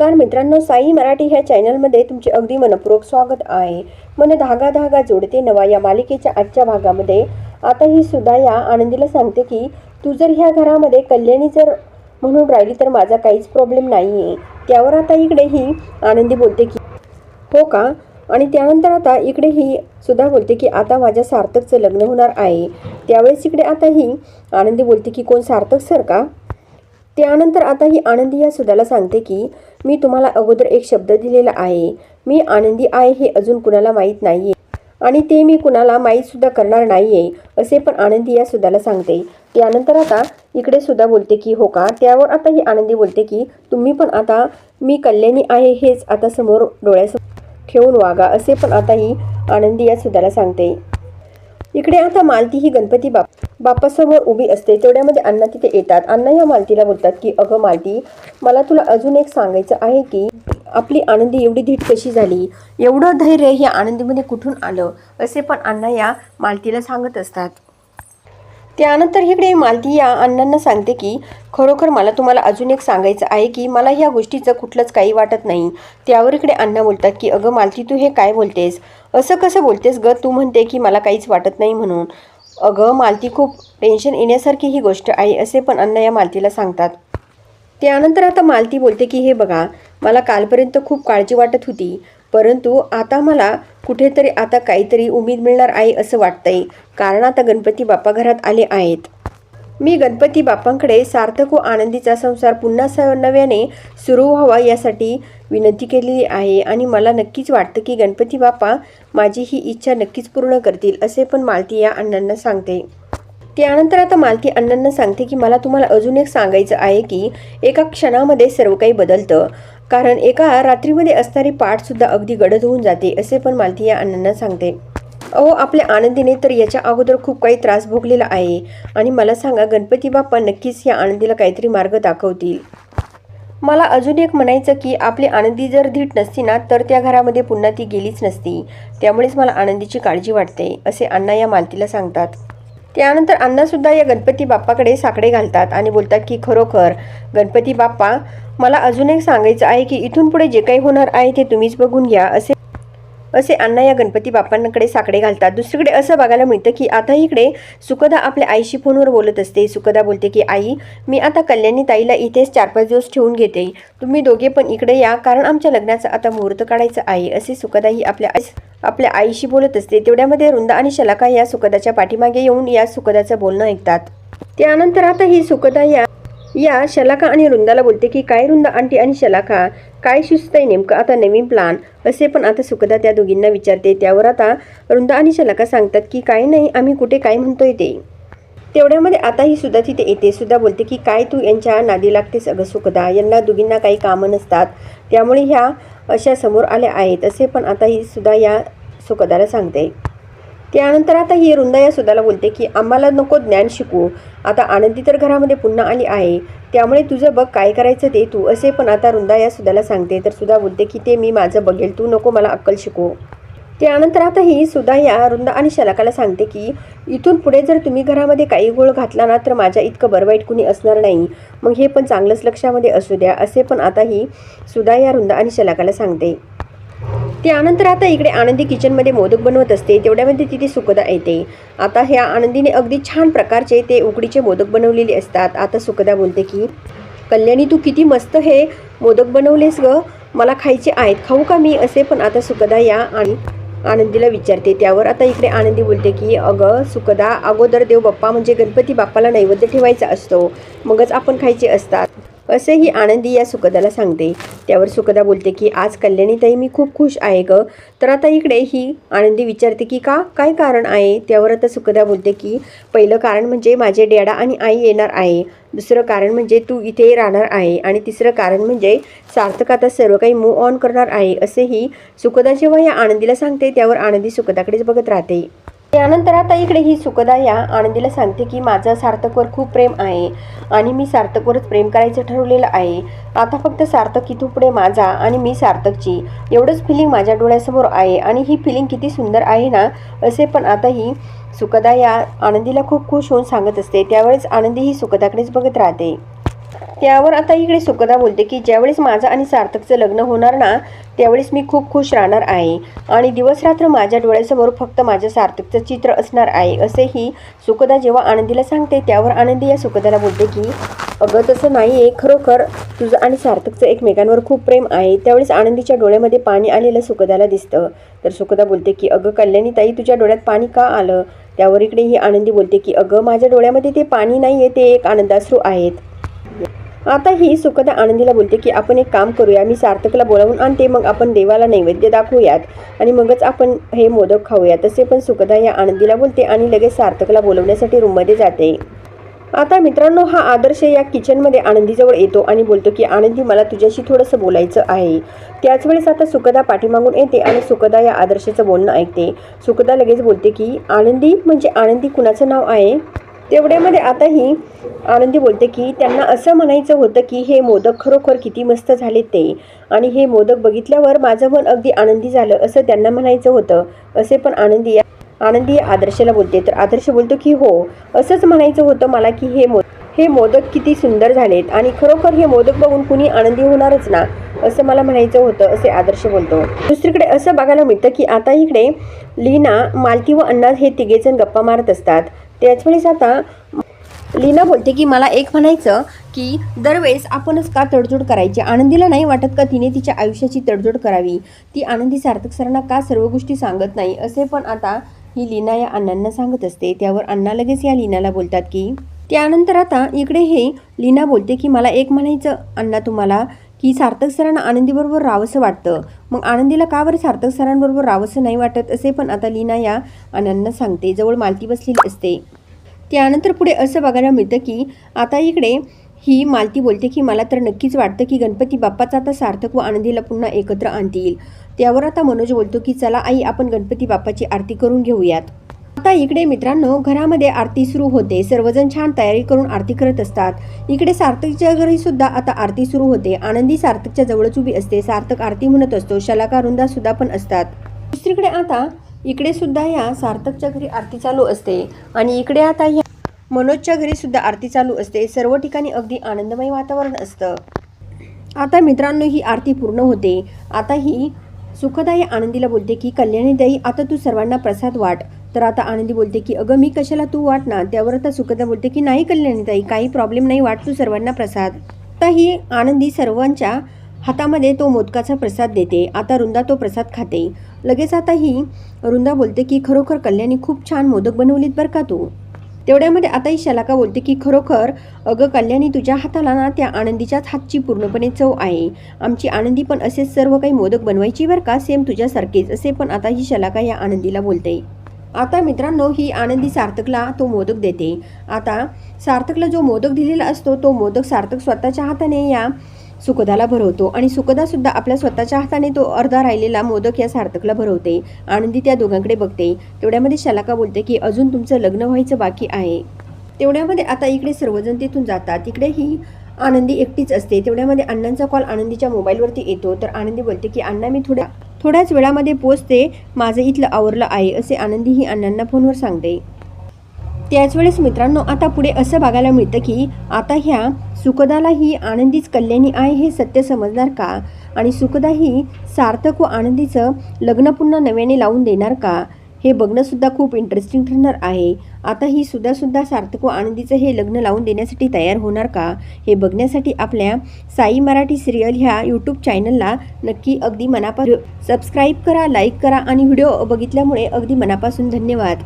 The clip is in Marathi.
नमस्कार मित्रांनो साई मराठी ह्या चॅनलमध्ये तुमचे अगदी मनपूर्वक स्वागत आहे. मन धागा धागा जोडते नवा या मालिकेच्या आजच्या भागामध्ये. आता ही सुद्धा या आनंदीला सांगते की तू जर ह्या घरामध्ये कल्याणी जर म्हणून राहिली तर माझा काहीच प्रॉब्लेम नाही आहे त्यावर आता इकडे ही आनंदी बोलते की हो का? आणि त्यानंतर आता इकडे ही सुद्धा बोलते की आता माझ्या सार्थकचं लग्न होणार आहे. त्यावेळेस इकडे आता ही आनंदी बोलते की कोण सार्थक सर का? त्यानंतर आता ही आनंदी या सुदाला सांगते की मी तुम्हाला अगोदर एक शब्द दिलेला आहे. मी आनंदी आहे हे अजून कुणाला माहीत नाहीये. आणि ते मी कुणाला माहीत सुद्धा करणार आहे असे पण आनंदी या सुद्धाला सांगते. त्यानंतर आता इकडे सुद्धा बोलते की हो का? त्यावर आता ही आनंदी बोलते की तुम्ही पण आता मी कल्याणी आहे हेच आता समोर डोळ्यासमोर ठेवून वागा असे पण आता ही आनंदी या सुद्धाला सांगते. इकडे आता मालती ही गणपती बाप बापासमोर उभी असते तेवढ्यामध्ये अण्णा तिथे येतात. अण्णा या मालतीला बोलतात की अगं मालती मला तुला अजून एक सांगायचं आहे की आपली आनंदी एवढी धीट कशी झाली? एवढं धैर्य या आनंदीमध्ये कुठून आलं? असे पण अण्णा या मालतीला सांगत असतात. त्यानंतर इकडे मालती या अण्णांना सांगते की खरोखर मला तुम्हाला अजून एक सांगायचं आहे की मला ह्या गोष्टीचं कुठलंच काही वाटत नाही. त्यावर इकडे अण्णा बोलतात की अगं मालती तू हे काय बोलतेस? असं कसं बोलतेस ग? तू म्हणते की मला काहीच वाटत नाही म्हणून. अगं मालती खूप टेन्शन येण्यासारखी ही गोष्ट आहे असे पण अण्णा या मालतीला सांगतात. त्यानंतर आता मालती बोलते की हे बघा मला कालपर्यंत खूप काळजी वाटत होती परंतु आता मला कुठेतरी आता काहीतरी उमेद मिळणार आहे असं वाटतंय. कारण आता गणपती बाप्पा घरात आले आहेत. मी गणपती बाप्पांकडे सार्थक व आनंदीचा संसार पुन्हा स नव्याने सुरू व्हावा यासाठी विनंती केलेली आहे. आणि मला नक्कीच वाटतं की गणपती बाप्पा माझी ही इच्छा नक्कीच पूर्ण करतील असे पण मालती या अण्णांना सांगते. त्यानंतर आता मालती अण्णांना सांगते की मला तुम्हाला अजून एक सांगायचं आहे की एका क्षणामध्ये सर्व काही बदलतं. कारण एका रात्रीमध्ये असणारी पाठसुद्धा अगदी गडद होऊन जाते असे पण मालती या अण्णांना सांगते. अहो आपल्या आनंदीने तर याच्या अगोदर खूप काही त्रास भोगलेला आहे. आणि मला सांगा गणपती बाप्पा नक्कीच या आनंदीला काहीतरी मार्ग दाखवतील. मला अजून एक म्हणायचं की आपली आनंदी जर धीट नसती ना तर त्या घरामध्ये पुन्हा ती गेलीच नसती. त्यामुळेच मला आनंदीची काळजी वाटते असे अण्णा या मालतीला सांगतात. त्यानंतर अण्णासुद्धा या गणपती बाप्पाकडे साकडे घालतात आणि बोलतात की खरोखर गणपती बाप्पा मला अजून एक सांगायचं आहे की इथून पुढे जे काही होणार आहे ते तुम्हीच बघून घ्या असे असे अण्णा या गणपती बाप्पांकडे साकडे घालतात. दुसरीकडे असं बघायला मिळतं की आता इकडे सुखदा आपल्या आईशी फोनवर बोलत असते. सुखदा बोलते की आई मी आता कल्याणी ताईला इथेच चार पाच दिवस ठेवून घेते. तुम्ही दोघे पण इकडे या कारण आमच्या लग्नाचा आता मुहूर्त काढायचा आहे. असे सुखदा ही आपल्या आपल्या आईशी बोलत असते. तेवढ्यामध्ये रुंदा आणि शलाका या सुखदाच्या पाठीमागे येऊन या सुखदाचं बोलणं ऐकतात. त्यानंतर आता ही सुखदा या या शलाका आणि रुंदाला बोलते की काय रुंदा आंटी आणि शलाका? काय शिस्त आहे नेमकं? आता नवीन प्लान असे पण आता सुखदा त्या दोघींना विचारते. त्यावर आता रुंदा आणि शलाका सांगतात की काय नाही आम्ही कुठे काय म्हणतोय ते. तेवढ्यामध्ये आता ही सुद्धा तिथे येते. सुद्धा बोलते की काय तू यांच्या नादी लागतेस अगं सुखदा? यांना दोघींना काही कामं नसतात. त्यामुळे ह्या अशा समोर आल्या आहेत. असे पण आता ही सुद्धा या सुखदाला सांगते. त्यानंतर आता ही रुंदाया सुदाला बोलते की आम्हाला नको ज्ञान शिकू. आता आनंदी तर घरामध्ये पुन्हा आली आहे. त्यामुळे तुझं बघ काय करायचं ते तू. असे पण आता रुंदा या सुदाला सांगते. तर सुधा बोलते की ते मी माझं बघेल. तू नको मला अक्कल शिकू. त्यानंतर आता ही सुधा या रुंदा आणि शलाकाला सांगते की इथून पुढे जर तुम्ही घरामध्ये काही गोळ घातला ना तर माझ्या इतकं बरं वाईट कुणी असणार नाही. मग हे पण चांगलंच लक्षामध्ये असू द्या. असे पण आता ही सुधा या रुंदा आणि शलाकाला सांगते. त्यानंतर आता इकडे आनंदी किचनमध्ये मोदक बनवत असते. तेवढ्यामध्ये तिथे सुखदा येते. आता ह्या आनंदीने अगदी छान प्रकारचे ते उकडीचे मोदक बनवलेले असतात. आता सुखदा बोलते की कल्याणी तू किती मस्त हे मोदक बनवलेस ग. मला खायचे आहेत. खाऊ का मी? असे पण आता सुखदा या आणि आनंदीला विचारते. त्यावर आता इकडे आनंदी बोलते की अगं सुखदा अगोदर देव बाप्पा म्हणजे गणपती बाप्पाला नैवेद्य ठेवायचा असतो. मगच आपण खायचे असतात. असे ही आनंदी या सुखदाला सांगते. त्यावर सुखदा बोलते की आज कल्याणीताई मी खूप खुश आहे ग. तर आता इकडे ही आनंदी विचारते की का? काय कारण आहे? त्यावर आता सुखदा बोलते की पहिलं कारण म्हणजे माझे डॅडा आणि आई येणार आहे. दुसरं कारण म्हणजे तू इथे राहणार आहे. आणि तिसरं कारण म्हणजे सार्थक आता सर्व काही मूव ऑन करणार आहे असेही सुखदा जेव्हा या आनंदीला सांगते त्यावर आनंदी सुखदाकडेच बघत राहते. त्यानंतर आता इकडे ही सुखदा या आनंदीला सांगते की माझं सार्थकवर खूप प्रेम आहे आणि मी सार्थकवरच प्रेम करायचं ठरवलेलं आहे. आता फक्त सार्थक इथून पुढे माझा आणि मी सार्थकची. एवढंच फिलिंग माझ्या डोळ्यासमोर आहे आणि ही फिलिंग किती सुंदर आहे ना असे पण आता ही सुखदा या आनंदीला खूप खुश होऊन सांगत असते. त्यावेळेस आनंदी ही सुखदाकडेच बघत राहते. त्यावर आता इकडे सुकदा बोलते की ज्यावेळेस माझं आणि सार्थकचं लग्न होणार ना त्यावेळेस मी खूप खुश राहणार आहे. आणि दिवसरात्र माझ्या डोळ्यासमोर फक्त माझ्या सार्थकचं चित्र असणार आहे असेही सुकदा जेव्हा आनंदीला सांगते त्यावर आनंदी या सुकदाला बोलते की अगं तसं नाही आहे खरोखर तुझं आणि सार्थकचं एकमेकांवर खूप प्रेम आहे. त्यावेळेस आनंदीच्या डोळ्यामध्ये पाणी आलेलं सुकदाला दिसतं. तर सुकदा बोलते की अगं कल्याणी ताई तुझ्या डोळ्यात पाणी का आलं? त्यावर इकडे ही आनंदी बोलते की अगं माझ्या डोळ्यामध्ये ते पाणी नाही आहे ते एक आनंदाश्रू आहेत. आता ही सुखदा आनंदीला बोलते की आपण एक काम करूया मी सार्थकला बोलावून आणते मग आपण देवाला नैवेद्य दाखवूयात आणि मगच आपण हे मोदक खाऊया तसे पण सुखदा या आनंदीला बोलते आणि लगेच सार्थकला बोलवण्यासाठी रूममध्ये जाते. आता मित्रांनो हा आदर्श या किचनमध्ये आनंदीजवळ येतो आणि बोलतो की आनंदी मला तुझ्याशी थोडंसं बोलायचं आहे. त्याच वेळेस आता सुखदा पाठीमागून येते आणि सुखदा या आदर्शाचं बोलणं ऐकते. सुखदा लगेच बोलते की आनंदी म्हणजे आनंदी कुणाचं नाव आहे? तेवढ्यामध्ये आता ही आनंदी बोलते की त्यांना असं म्हणायचं होतं की हे मोदक खरोखर किती मस्त झाले ते. आणि हे मोदक बघितल्यावर माझं मन अगदी आनंदी झालं असं त्यांना म्हणायचं होतं. असे पण आनंदी आनंदी आदर्शला बोलते. तर आदर्श बोलतो की हो असंच म्हणायचं होतं मला की हे मो हे मोदक किती सुंदर झालेत आणि खरोखर हे मोदक बघून कुणी आनंदी होणारच ना असं मला म्हणायचं होतं असे आदर्श बोलतो. दुसरीकडे असं बघायला मिळतं की आता इकडे लीना मालती व अण्णा हे तिघेजण गप्पा मारत असतात. त्याच वेळेस आता लीना बोलते की मला एक म्हणायचं की दरवेळेस आपणच का तडजोड करायची? आनंदीला नाही वाटत का तिने तिच्या आयुष्याची तडजोड करावी? ती आनंदी सार्थक सरांना का सर्व गोष्टी सांगत नाही? असे पण आता ही लीना या अण्णांना सांगत असते. त्यावर अण्णा लगेच या लीनाला बोलतात की त्यानंतर आता इकडे हे लीना बोलते की मला एक म्हणायचं अण्णा तुम्हाला की सार्थक सरांना आनंदीबरोबर राहावंसं वाटतं. मग आनंदीला का बरं सार्थक सरांबरोबर राहावंसं नाही वाटत असे पण आता लीना या अण्णांना सांगते. जवळ मालती बसलेली असते. त्यानंतर पुढे असं बघायला मिळतं की आता इकडे ही मालती बोलते की मला तर नक्कीच वाटतं की गणपती बाप्पाचा आता सार्थक व आनंदीला पुन्हा एकत्र आणतील. त्यावर आता मनोज बोलतो की चला आई आपण गणपती बाप्पाची आरती करून घेऊयात. आता इकडे मित्रांनो घरामध्ये आरती सुरू होते. सर्वजण छान तयारी करून आरती करत असतात. इकडे सार्थकच्या घरी सुद्धा आता आरती सुरू होते. आनंदी सार्थकच्या जवळच उभी असते. सार्थक आरती म्हणत असतो. शलाका रुंदा सुद्धा पण असतात. दुसरीकडे आता इकडे सुद्धा या सार्थकच्या घरी आरती चालू असते. आणि इकडे आता ह्या मनोजच्या घरी सुद्धा आरती चालू असते. सर्व ठिकाणी अगदी आनंदमय वातावरण असतं. आता मित्रांनो ही आरती पूर्ण होते. आता ही सुखदायी आनंदीला बोलते की कल्याणीदायी आता तू सर्वांना प्रसाद वाट. तर आता आनंदी बोलते की अगं मी कशाला तू वाट ना? त्यावर आता सुखदा बोलते की नाही कल्याणीताई काही प्रॉब्लेम नाही वाट तू सर्वांना प्रसाद. आता ही आनंदी सर्वांच्या हातामध्ये तो मोदकाचा प्रसाद देते. आता रुंदा तो प्रसाद खाते. लगेच आता ही रुंदा बोलते की खरोखर कल्याणी खूप छान मोदक बनवलीत बरं का तू? तेवढ्यामध्ये आता ही शलाका बोलते की खरोखर अगं कल्याणी तुझ्या हाताला ना त्या आनंदीच्याच हातची पूर्णपणे चव आहे. आमची आनंदी पण असेच सर्व काही मोदक बनवायची बरं का? सेम तुझ्यासारखेच. असे पण आता ही शलाका या आनंदीला बोलते. आता मित्रांनो ही आनंदी सार्थकला तो मोदक देते. आता सार्थकला जो मोदक दिलेला असतो तो मोदक सार्थक स्वतःच्या हाताने या सुखदाला भरवतो. आणि सुखदासुद्धा आपल्या स्वतःच्या हाताने तो अर्धा राहिलेला मोदक या सार्थकला भरवते. आनंदी त्या दोघांकडे बघते. तेवढ्यामध्ये शलाका बोलते की अजून तुमचं लग्न व्हायचं बाकी आहे. तेवढ्यामध्ये आता इकडे सर्वजण तिथून जातात. तिकडे ही आनंदी एकटीच असते. तेवढ्यामध्ये अण्णांचा कॉल आनंदीच्या मोबाईलवरती येतो. तर आनंदी बोलते की अण्णा मी थोड्या थोड्याच वेळामध्ये पोचते माझं इथलं आवरलं आहे असे आनंदी ही अण्णांना फोनवर सांगते. त्याच वेळेस मित्रांनो आता पुढे असं बघायला मिळतं की आता ह्या सुखदाला ही आनंदीच कल्याणी आहे हे सत्य समजणार का? आणि सुखदा ही सार्थक व आनंदीचं लग्न पुन्हा नव्याने लावून देणार का? हे बघणंसुद्धा खूप इंटरेस्टिंग ठरणार आहे. आता ही सुद्धासुद्धा सार्थको सार्थक व आनंदीचं हे लग्न लावून देण्यासाठी तयार होणार का? हे बघण्यासाठी आपल्या साई मराठी सिरियल ह्या यूट्यूब चॅनलला नक्की अगदी मनापासून सबस्क्राईब करा लाईक करा आणि व्हिडिओ बघितल्यामुळे अगदी मनापासून धन्यवाद.